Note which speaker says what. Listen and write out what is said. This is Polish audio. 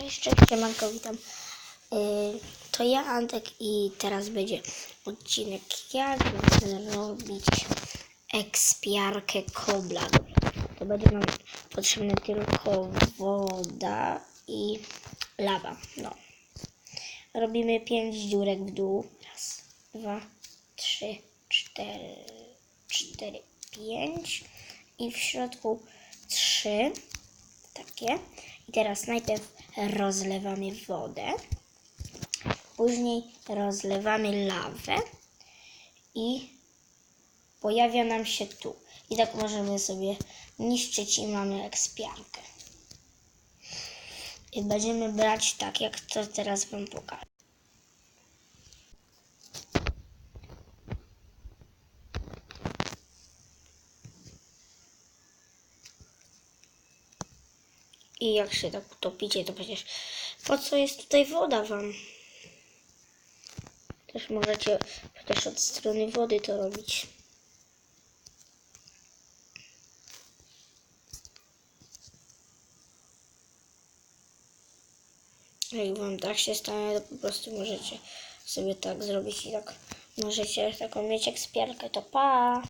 Speaker 1: Cześć, cześć, siemanko, witam. Yy, to ja, Antek, i teraz będzie odcinek, jak zrobić ekspiarkę kobla. To będzie nam potrzebna tylko woda i lawa. No. Robimy pięć dziurek w dół. Raz, dwa, trzy, cztery, cztery, pięć. I w środku trzy takie. I teraz najpierw rozlewamy wodę, później rozlewamy lawę i pojawia nam się tu. I tak możemy sobie niszczyć i mamy ekspiarkę. I będziemy brać tak, jak to teraz Wam pokażę. I jak się tak utopicie, to przecież po co jest tutaj woda wam? Też możecie też od strony wody to robić. Jak wam tak się stanie, to po prostu możecie sobie tak zrobić i tak możecie taką mieć ekspiarkę, to pa!